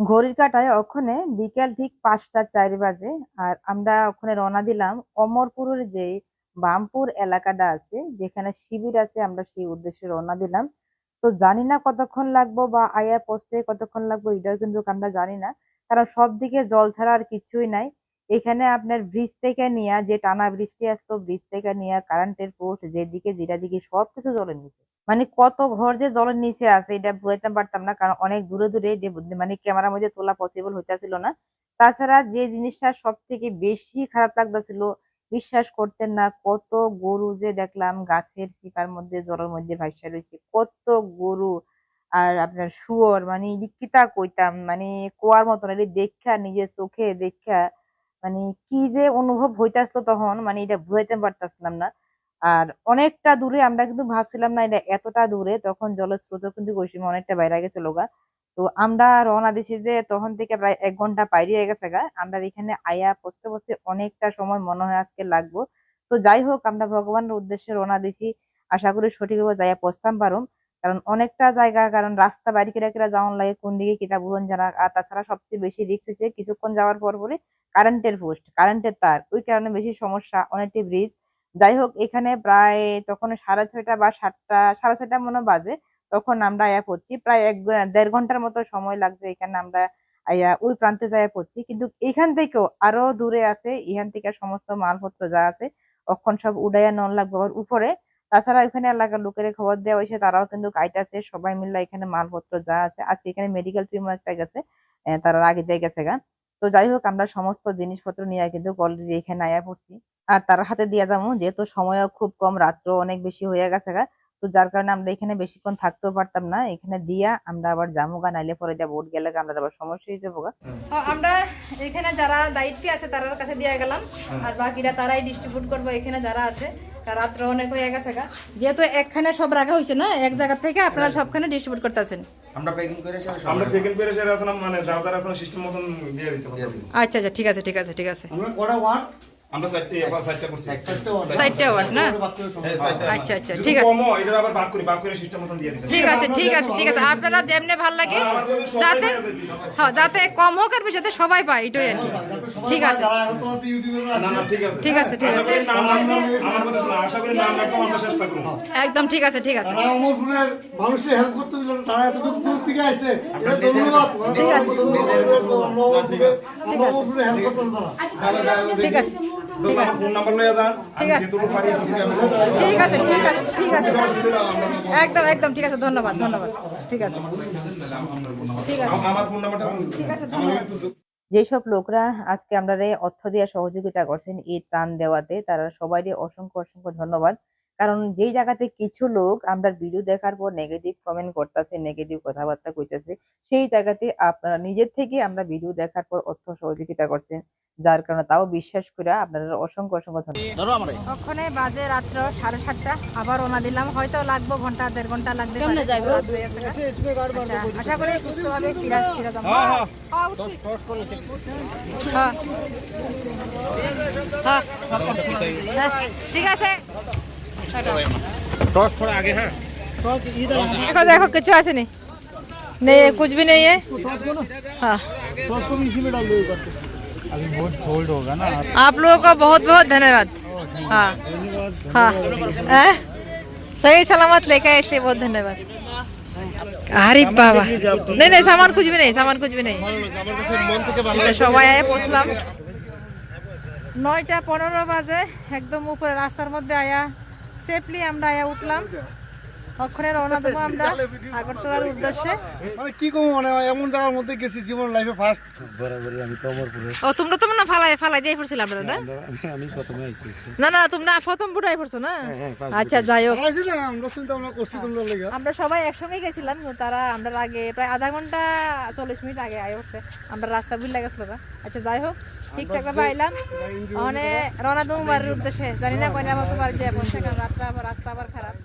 ঘড়ির কাটায় ওখানে বিকাল ঠিক পাঁচটা চার বাজে, আর আমরা ওখানে রওনা দিলাম অমরপুরের যে বামপুর এলাকাটা আছে, যেখানে শিবির আছে, আমরা সেই উদ্দেশ্যে রওনা দিলাম। তো জানি না কতক্ষণ লাগবো বা আয়া পৌঁছতে কতক্ষণ লাগবো, এটাও কিন্তু আমরা জানি না। কারণ সব দিকে জল ছাড়া আর কিছুই নাই। এখানে আপনার ব্রিজ থেকে নিয়ে যে টানা বৃষ্টি আসতো ব্রিজ থেকে নিয়ে কারেন্টের পোস্ট যেদিকে যেটা দিকে সবকিছু জলের নিচে। মানে কত ঘর যে জলের নিচে আছে, এটা বুঝতে পারতাম না, কারণ অনেক দূরে দূরে মানে ক্যামেরার মধ্যে তোলা পসিবল হইতাছিল না। তাছাড়া যে জিনিসটা সব থেকে বেশি খারাপ লাগতেছিল, বিশ্বাস করতেন না, কত গরু যে দেখলাম গাছের চিপার মধ্যে জলের মধ্যে ভাসা রয়েছে কত গরু আর আপনার শুয়োর মানে কিতা কইতাম মানে কোয়ার মতন দেখা নিজের চোখে দেখা মানে কি যে অনুভব হইতাছিল তখন মানে এটা বুঝাইতে পারতাছিলাম না। আর অনেকটা দূরে আমরা কিন্তু ভাবছিলাম না এটা এতটা দূরে, তখন জলের স্রোত কিন্তু ওই অনেকটা বাইরে গেছে লোগা। তো আমরা রওনা দিছি যে তখন থেকে প্রায় এক ঘণ্টা বাইরে হয়ে গেছে গা। আমরা এখানে আয়া পৌঁছতে পৌঁছতে অনেকটা সময় মনে হয় আজকে লাগবো। তো যাই হোক, আমরা ভগবানের উদ্দেশ্যে রওনা দিছি। আশা করি সঠিকভাবে যাইয়া পৌঁছতাম পারুম। কারণ অনেকটা জায়গা, কারণ রাস্তা বাড়ি কেটে কেটে যাওয়ার লাগে, কোন দিকে কিটা বুঝন জানা। আর তাছাড়া সবচেয়ে বেশি রিস্ক হয়েছে কিছুক্ষণ যাওয়ার পর পরে কারেন্টের পোস্ট কারেন্টের তার, ওই কারণে বেশি সমস্যা অনেকটি ব্রিজ যাই হোক এখানে প্রায় তখন সাড়ে ছয়টা বা সাতটা, সাড়ে ছয়টা মনে বাজে, তখন আমরা আয়া পড়ছি। প্রায় এক দেড় ঘণ্টার মতো সময় লাগছে এখানে আমরা আয়া ওই প্রান্তে যাইয়া পড়ছি। কিন্তু এখান থেকেও আরও দূরে আছে, এখান থেকে সমস্ত মালপত্র যা আছে অখন সব উড়াইয়া নন লাগবে আবার উপরে। তাছাড়া এখানে এলাকার লোকের খবর দেওয়া হয়েছে, তারাও কিন্তু কাইটাছে সবাই মিলে এখানে মালপত্র যা আছে। আজকে এখানে মেডিকেল টিমও একটা গেছে তারা আগে দিয়ে গেছে গা। তো যাই হোক আমরা সমস্ত জিনিসপত্র নিয়ে কিন্তু অলরেডি এখানে আয়া পড়ছি। আর তার হাতে দিয়ে যাব যেহেতু সময়ও খুব কম রাত্র অনেক বেশি হয়ে গেছে গা তো যার কারণে আমরা এখানে বেশিক্ষণ থাকতেও পারতাম না। এখানে দিয়া আমরা আবার যাব গা নাইলে পরে যা বোট গেলে গা আমরা আবার সমস্যা হয়ে যাব গা। আমরা এখানে যারা দায়িত্বে আছে তার কাছে দিয়ে গেলাম। আর বাকিরা তারাই ডিস্ট্রিবিউট করব এখানে যারা আছে। রাত্র অনেক হয়ে গেছে গা। যেহেতু একখানে সব রাখা হয়েছে না এক জায়গা থেকে আপনারা সবখানে ডিস্ট্রিবিউট করতেছেন। আমরা প্যাকিং করে আমরা পেকেল করে সেরা মানে যার যারা সিস্টেম মতন দিয়ে দিতে পারছি আচ্ছা আচ্ছা ঠিক আছে ঠিক আছে ঠিক আছে। আমরা কটা ওয়ার্ড আমরা চারটে এবার চারটা করছি। চারটে। ওয়ার্ড না? আচ্ছা আচ্ছা ঠিক আছে। কমও, এটার আবার ভাগ করি ভাগ করে সিস্টেম মতন দিয়ে দিতে। ঠিক আছে ঠিক আছে ঠিক আছে। আপনারা যেমনে ভালো লাগে যাতে হ্যাঁ যাতে কম হোক আর যাতে সবাই পায় এটাই আর কি। ঠিক আছে। ঠিক আছে। ঠিক আছে, ঠিক আছে। একদম ঠিক আছে ঠিক আছে। মানুষের হেল্প করতে তারা এতটুকু দূর থেকে আসছে ধন্যবাদ। ঠিক আছে। অমরপুরে হেল্প ঠিক আছে। ঠিক আছে। ফোন নাম্বার লয়ে যান ঠিক আছে। ঠিক আছে ঠিক আছে ঠিক আছে। একদম একদম ঠিক আছে ধন্যবাদ ধন্যবাদ। ঠিক আছে। ঠিক আছে। আমার ফোন নাম্বারটা ঠিক আছে যেসব লোকরা আজকে আমরা অর্থ দিয়ে সহযোগিতা করছেন এই ত্রাণ দেওয়াতে তারা সবাই অসংখ্য অসংখ্য ধন্যবাদ। কারণ যেই জায়গাতে কিছু লোক আমরা ভিডিও দেখার পর নেগেটিভ কমেন্ট করতেছে নেগেটিভ কথাবার্তা কইতেছে সেই জায়গাতে আপনারা নিজের থেকে আমরা ভিডিও দেখার পর অর্থ সহযোগিতা করছেন যার কারণে তাও বিশ্বাস করে আপনারা অসংখ্য অসংখ্য ধন্যবাদ। ওখানে বাজে রাত্র সাড়ে সাতটা আবার ওনা দিলাম। হয়তো লাগবো ঘণ্টা দেড় ঘণ্টা লাগবে আশা করি সুস্থভাবে হ্যাঁ, উঠছি। হ্যাঁ। হ্যাঁ। হ্যাঁ, ঠিক আছে। टॉस थोड़ा आगे है देखो देखो कुछ ऐसे नहीं नहीं है, कुछ भी नहीं है हाँ अभी बहुत होल्ड होगा ना आप लोगों को बहुत बहुत धन्यवाद हाँ हाँ हैं? सही सलामत लेकर आए इसलिए बहुत धन्यवाद अरे बाबा नहीं नहीं सामान कुछ भी नहीं सामान कुछ भी नहीं তো সবাই আয়া পৌঁছলাম নয়টা পনেরো বাজে একদম উপরে রাস্তার মধ্যে আয়া সেফলি আমরা উঠলাম। ওখানে রওনা দেবো আমরা আগরতলার উদ্দেশ্যে। মানে কি কম মানে এমন জায়গার মধ্যে গেছি জীবন লাইফে ফার্স্ট ও তোমরা তো না ফালাই ফালাই দিয়ে পড়ছিলাম না? আমি প্রথমে আইছি। না না তোমরা প্রথম বুড়াই পড়ছো না? আচ্ছা যাই হোক। আইছিলাম আমরা চিন্তা ভাবনা করছি তোমরা লেগে। আমরা সবাই একসঙ্গে গেছিলাম তারা আমরা আগে প্রায় আধা ঘণ্টা চল্লিশ মিনিট আগে আয় উঠছে আমরা রাস্তা ভুল গেছিল গা। আচ্ছা যাই হোক ঠিকঠাক ভাবে আইলাম। মানে রওনা দেবো বাড়ির উদ্দেশ্যে। জানি না কয়না মতো বাড়ি যায় বসে কারণ রাস্তা আবার রাস্তা আবার খারাপ।